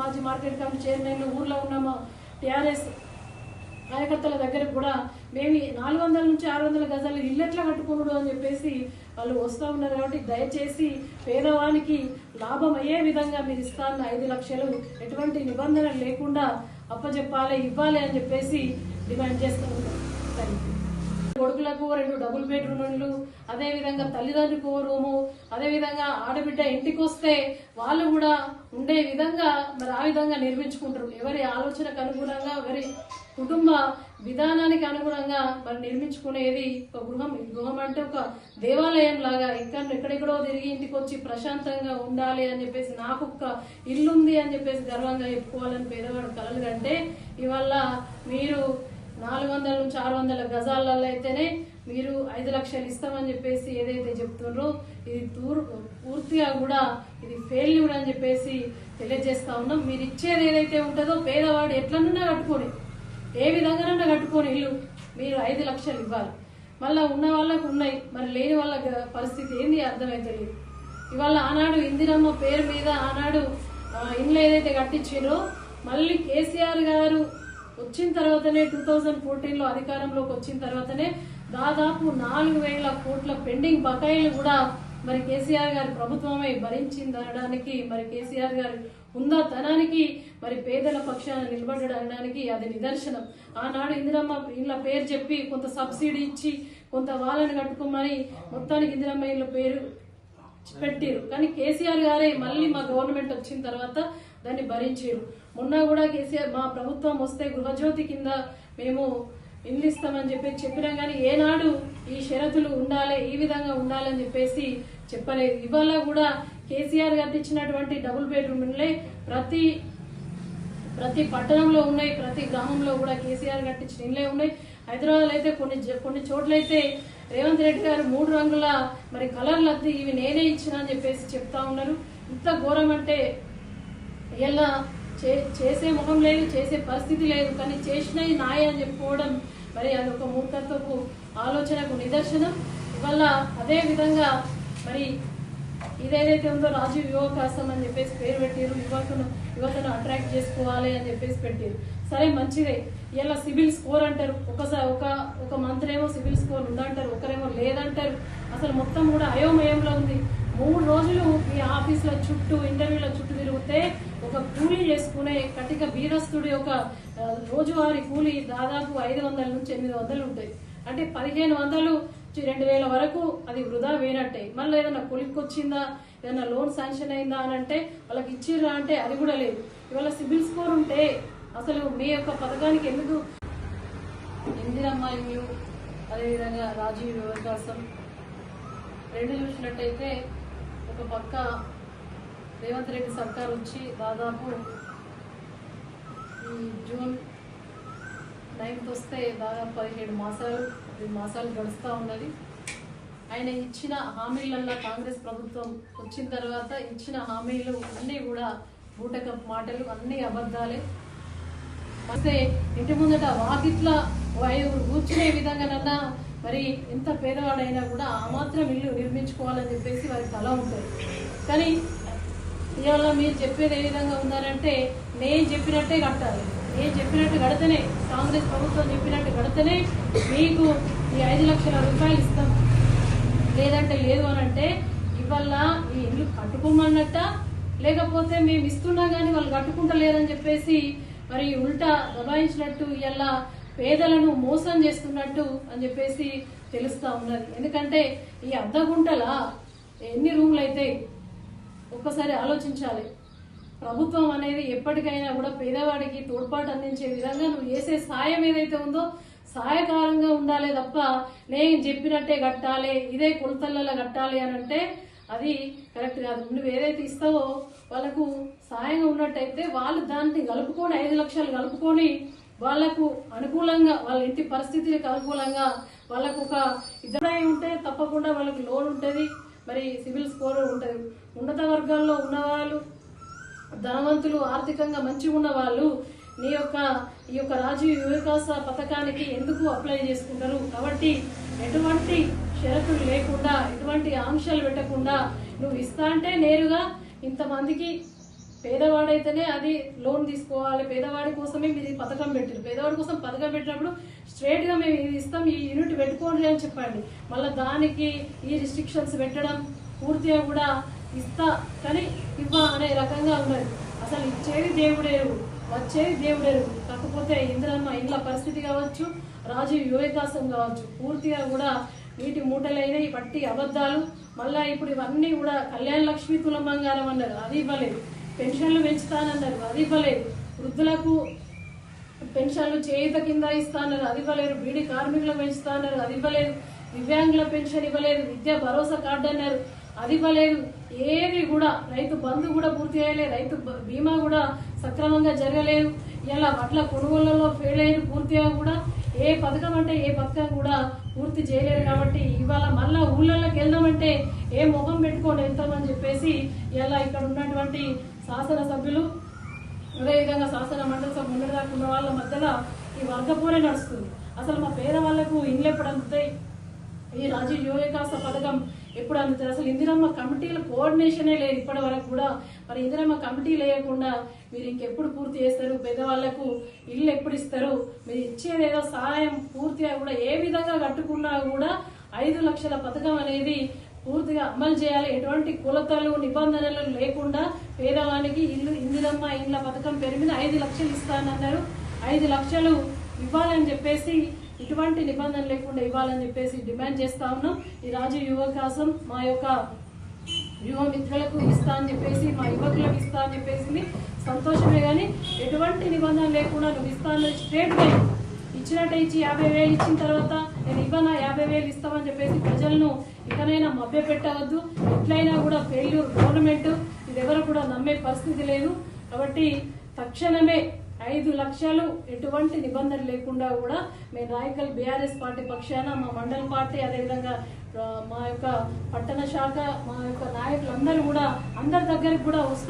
మాజీ market committee చైర్మన్లు ఊర్లో ఉన్న టీఆర్ఎస్ కార్యకర్తల దగ్గర కూడా మేము నాలుగు వందల నుంచి ఆరు వందల గజాలు ఇల్లెట్లా కట్టుకున్నాడు అని చెప్పేసి వాళ్ళు వస్తూ ఉన్నారు కాబట్టి దయచేసి పేదవానికి లాభం అయ్యే విధంగా మీరు ఇస్తాన్న ఐదు లక్షలు ఎటువంటి నిబంధన లేకుండా అప్పచెప్పాలి ఇవ్వాలి అని చెప్పేసి డిమాండ్ చేస్తూ కొడుకులకు రెండు డబుల్ బెడ్రూమ్లు అదే విధంగా తల్లిదండ్రులకు ఓ రూము అదే విధంగా ఆడబిడ్డ ఇంటికి వస్తే వాళ్ళు కూడా ఉండే విధంగా మరి ఆ విధంగా నిర్మించుకుంటారు. ఎవరి ఆలోచనకు అనుగుణంగా ఎవరి కుటుంబ విధానానికి అనుగుణంగా మరి నిర్మించుకునేది ఒక గృహం. గృహం అంటే ఒక దేవాలయం లాగా ఇక్కడ ఎక్కడెక్కడో తిరిగి ఇంటికి వచ్చి ప్రశాంతంగా ఉండాలి అని చెప్పేసి నాకు ఒక ఇల్లుంది అని చెప్పేసి గర్వంగా చెప్పుకోవాలని పేదవాడు కలలు కంటే ఇవల్ల మీరు నాలుగు వందల నుంచి ఆరు వందల గజాలలో అయితేనే మీరు ఐదు లక్షలు ఇస్తామని చెప్పేసి ఏదైతే చెప్తున్నారో ఇది తూర్ పూర్తిగా కూడా ఇది ఫెయిల్యూర్ అని చెప్పేసి తెలియజేస్తా ఉన్నాం. మీరు ఇచ్చేది ఏదైతే ఉంటుందో పేదవాడు ఎట్లన్నా కట్టుకోని ఏ విధంగానన్నా కట్టుకోని ఇల్లు మీరు ఐదు లక్షలు ఇవ్వాలి. మళ్ళా ఉన్న వాళ్ళకు ఉన్నాయి మరి లేని వాళ్ళ పరిస్థితి ఏంది అర్థమైతే లేదు. ఇవాళ ఆనాడు ఇందిరమ్మ పేరు మీద ఆనాడు ఇండ్లు ఏదైతే కట్టించారో మళ్ళీ కేసీఆర్ గారు వచ్చిన తర్వాతనే టూ థౌజండ్ ఫోర్టీన్లో అధికారంలోకి వచ్చిన తర్వాతనే దాదాపు నాలుగు వేల కోట్ల పెండింగ్ బకాయిలు కూడా మరి కేసీఆర్ గారి ప్రభుత్వమే భరించిందనడానికి మరి కేసీఆర్ గారి హుందాతనానికి మరి పేదల పక్షాన నిలబడడానికి అది నిదర్శనం. ఆనాడు ఇందిరమ్మ ఇళ్ళ పేరు చెప్పి కొంత సబ్సిడీ ఇచ్చి కొంత వాళ్ళని కట్టుకోమని మొత్తానికి ఇందిరమ్మ ఇళ్ళ పేరు పెట్టారు. కానీ కేసీఆర్ గారే మళ్ళీ మా గవర్నమెంట్ వచ్చిన తర్వాత దాన్ని భరించారు. మొన్న కూడా కేసీఆర్ మా ప్రభుత్వం వస్తే గృహజ్యోతి కింద మేము ఇల్లు ఇస్తామని చెప్పి చెప్పినా కానీ ఏనాడు ఈ షరతులు ఉండాలి ఈ విధంగా ఉండాలని చెప్పేసి చెప్పలేదు. ఇవాళ కూడా కేసీఆర్ గారు ఇచ్చినటువంటి డబుల్ బెడ్రూమ్ ఇళ్ళే ప్రతి ప్రతి పట్టణంలో ఉన్నాయి ప్రతి గ్రామంలో కూడా కేసీఆర్ కట్టించిన ఇళ్ళే ఉన్నాయి హైదరాబాద్ అయితే కొన్ని కొన్ని చోట్ల అయితే రేవంత్ రెడ్డి గారు మూడు రంగుల మరి కలర్లు అద్ది ఇవి నేనే ఇచ్చిన అని చెప్పేసి చెప్తా ఉన్నారు. ఇంత ఘోరం అంటే ఎలా చేసే ముఖం లేదు చేసే పరిస్థితి లేదు కానీ చేసినవి నాయ అని చెప్పుకోవడం మరి అది ఒక మూర్ఖత్వపు ఆలోచనకు నిదర్శనం. ఇవల్ల అదే విధంగా మరి ఇదేదైతే ఉందో రాజీవ్ యువకాశం అని చెప్పేసి పేరు పెట్టారు యువకును యువతను అట్రాక్ట్ చేసుకోవాలి అని చెప్పేసి పెట్టారు సరే మంచిదే. ఇలా సిబిల్ స్కోర్ అంటారు. ఒకసారి ఒక ఒక మంత్రి ఏమో స్కోర్ ఉందంటారు ఒకరేమో లేదంటారు. అసలు మొత్తం కూడా అయోమయంలో ఉంది. మూడు రోజులు ఈ ఆఫీసుల చుట్టూ ఇంటర్వ్యూల చుట్టూ తిరిగితే ఒక కూలీ చేసుకునే కటిక వీరస్తుడి ఒక రోజువారీ కూలీ దాదాపు ఐదు వందల నుంచి ఎనిమిది వందలు ఉంటాయి. అంటే పదిహేను వందలు రెండు వేల వరకు అది వృధా వేనట్టే. మళ్ళీ ఏదైనా కొలిక్కి వచ్చిందా ఏదైనా లోన్ శాంక్షన్ అయిందా అని అంటే వాళ్ళకి ఇచ్చిర్రా అంటే అది కూడా లేదు. ఇవాళ సిబిల్ స్కోర్ ఉంటే అసలు మీ యొక్క పథకానికి ఎందుకు ఇందిరమ్మ ఇల్లు అదేవిధంగా రాజీవ్ వికాసం రెండు చూసినట్టయితే ఒక పక్క రేవంత్ రెడ్డి సర్కార్ వచ్చి దాదాపు జూన్ నైన్త్ వస్తే దాదాపు పదిహేడు మాసాలు పది మాసాలు గడుస్తూ ఉన్నది. ఆయన ఇచ్చిన హామీలల్లా కాంగ్రెస్ ప్రభుత్వం వచ్చిన తర్వాత ఇచ్చిన హామీలు అన్నీ కూడా బూటకప్ మాటలు అన్నీ అబద్ధాలే. అయితే ఇంటి ముందట వాకిట్ల కూర్చునే విధంగానన్నా మరి ఎంత పేదవాడైనా కూడా ఆ మాత్రం ఇల్లు నిర్మించుకోవాలని చెప్పేసి వారికి తల ఉంటుంది కానీ ఇవాళ మీరు చెప్పేది ఏ విధంగా ఉన్నారంటే నేను చెప్పినట్టే కట్టాలి. నేను చెప్పినట్టు కడితేనే కాంగ్రెస్ ప్రభుత్వం చెప్పినట్టు కడితేనే మీకు ఈ ఐదు లక్షల రూపాయలు ఇస్తాం. లేదంటే లేదు అని అంటే ఇవాళ ఈ ఇల్లు కట్టుకోమన్నట్ట లేకపోతే మేము ఇస్తున్నా కానీ వాళ్ళు కట్టుకుంటలేరని చెప్పేసి మరి ఉల్టా దబాయించినట్టు ఇలా పేదలను మోసం చేస్తున్నట్టు అని చెప్పేసి తెలుస్తా ఉన్నది. ఎందుకంటే ఈ అర్ధగుంటల ఎన్ని రూములు అయితే ఒక్కసారి ఆలోచించాలి. ప్రభుత్వం అనేది ఎప్పటికైనా కూడా పేదవాడికి తోడ్పాటు అందించే విధంగా నువ్వు చేసే సాయం ఏదైతే ఉందో సహాయకారంగా ఉండాలి తప్ప నేను చెప్పినట్టే కట్టాలి ఇదే కొలతలలో కట్టాలి అని అంటే అది కరెక్ట్ కాదు. నువ్వు ఏదైతే ఇస్తావో వాళ్ళకు సాయంగా ఉన్నట్టయితే వాళ్ళు దాన్ని కలుపుకొని ఐదు లక్షలు కలుపుకొని వాళ్ళకు అనుకూలంగా వాళ్ళ ఇంటి పరిస్థితులకు అనుకూలంగా వాళ్ళకు ఒక ఇద్దరై ఉంటే తప్పకుండా వాళ్ళకి లోన్ ఉంటుంది. మరి సివిల్ స్కోర్ ఉంటుంది. ఉన్నత వర్గాల్లో ఉన్నవాళ్ళు ధనవంతులు ఆర్థికంగా మంచిగా ఉన్నవాళ్ళు నీ యొక్క ఈ యొక్క రాజీవ్ వికాస పథకానికి ఎందుకు అప్లై చేసుకుంటారు? కాబట్టి ఎటువంటి షరతులు లేకుండా ఎటువంటి ఆంక్షలు పెట్టకుండా నువ్వు ఇస్తా అంటే నేరుగా ఇంతమందికి పేదవాడైతేనే అది లోన్ తీసుకోవాలి. పేదవాడి కోసమే మీరు ఈ పథకం పెట్టారు పేదవాడి కోసం పథకం పెట్టినప్పుడు స్ట్రేట్గా మేము ఇది ఇస్తాం ఈ యూనిట్ పెట్టుకోండి అని చెప్పండి. మళ్ళీ దానికి ఈ రిస్ట్రిక్షన్స్ పెట్టడం పూర్తిగా కూడా ఇస్తా కానీ ఇవ్వ అనే రకంగా ఉన్నది. అసలు ఇచ్చేది దేవుడేరు వచ్చేది దేవుడేరు కాకపోతే ఇంద్రమ్మ ఇండ్ల పరిస్థితి కావచ్చు రాజీవ్ యువకాశం కావచ్చు పూర్తిగా కూడా నీటి మూటలైనవి పట్టి అబద్ధాలు మళ్ళా ఇప్పుడు ఇవన్నీ కూడా కళ్యాణ లక్ష్మి తులం బంగారం అన్నారు. అది ఇవ్వలేదు. పెన్షన్లు పెంచుతానన్నారు. అది ఇవ్వలేదు. వృద్ధులకు పెన్షన్లు చేయుత కింద ఇస్తానన్నారు. అది ఇవ్వలేరు బీడీ కార్మికులకు పెంచుతానన్నారు. అది ఇవ్వలేదు. దివ్యాంగుల పెన్షన్ ఇవ్వలేదు. విద్యా భరోసా కార్డు అన్నారు. అది ఇవ్వలేదు. ఏది కూడా రైతు బంధు కూడా పూర్తి చేయలేదు. రైతు బీమా కూడా సక్రమంగా జరగలేదు. ఇలా వడ్ల కొనుగోళ్ళలో ఫెయిల్ అయ్యారు పూర్తిగా కూడా ఏ పథకం అంటే ఏ పథకం కూడా పూర్తి చేయలేరు కాబట్టి ఇవాళ మళ్ళా ఊళ్ళలోకి వెళ్దామంటే ఏ ముఖం పెట్టుకొని వెళ్తామని చెప్పేసి ఇలా ఇక్కడ ఉన్నటువంటి శాసనసభ్యులు అదేవిధంగా శాసన మండలి సభ ముందు దాకా ఉన్న వాళ్ళ మధ్యలో ఈ వర్గపోరే నడుస్తుంది. అసలు మా పేదవాళ్ళకు ఇండ్లు ఎప్పుడు అందుతాయి ఈ రాజీవ్ యువ పథకం ఎప్పుడు అందుతుంది అసలు ఇందిరమ్మ కమిటీల కోఆర్డినేషనే లేదు ఇప్పటి వరకు కూడా. మరి ఇందిరమ్మ కమిటీ లేకుండా మీరు ఇంకెప్పుడు పూర్తి చేస్తారు? పేదవాళ్ళకు ఇల్లు ఎప్పుడు ఇస్తారు? మీరు ఇచ్చేది ఏదో సహాయం పూర్తిగా కూడా ఏ విధంగా కట్టుకున్నా కూడా ఐదు లక్షల పథకం అనేది పూర్తిగా అమలు చేయాలి. ఎటువంటి కులతలు నిబంధనలు లేకుండా పేదవానికి ఇల్లు ఇందిరమ్మ ఇండ్ల పథకం పేరు మీద ఐదు లక్షలు ఇస్తానన్నారు. ఐదు లక్షలు ఇవ్వాలని చెప్పేసి ఇటువంటి నిబంధన లేకుండా ఇవ్వాలని చెప్పేసి డిమాండ్ చేస్తా ఉన్నాం. ఈ రాజు యువకాశం మా యొక్క యువ మిత్రులకు ఇస్తా అని చెప్పేసి మా యువకులకు ఇస్తా అని చెప్పేసి సంతోషమే కానీ ఎటువంటి నిబంధన లేకుండా నువ్వు ఇస్తా అన్నది గా ఇచ్చినట్టే ఇచ్చి యాభై వేలు ఇచ్చిన తర్వాత నేను ఇవ్వనా? యాభై వేలు ఇస్తామని చెప్పేసి ప్రజలను ఇకనైనా మభ్య పెట్టవద్దు. ఎట్లయినా కూడా ఫెయిల్యూర్ గవర్నమెంట్ ఇది ఎవరు కూడా నమ్మే పరిస్థితి లేదు. కాబట్టి తక్షణమే ఐదు లక్షలు ఎటువంటి నిబంధన లేకుండా కూడా మేము రాయకల్ బీఆర్ఎస్ పార్టీ పక్షాన మా మండల పార్టీ అదేవిధంగా మా యొక్క పట్టణ శాఖ మా యొక్క నాయకులందరూ కూడా అందరి దగ్గరికి కూడా వస్తాం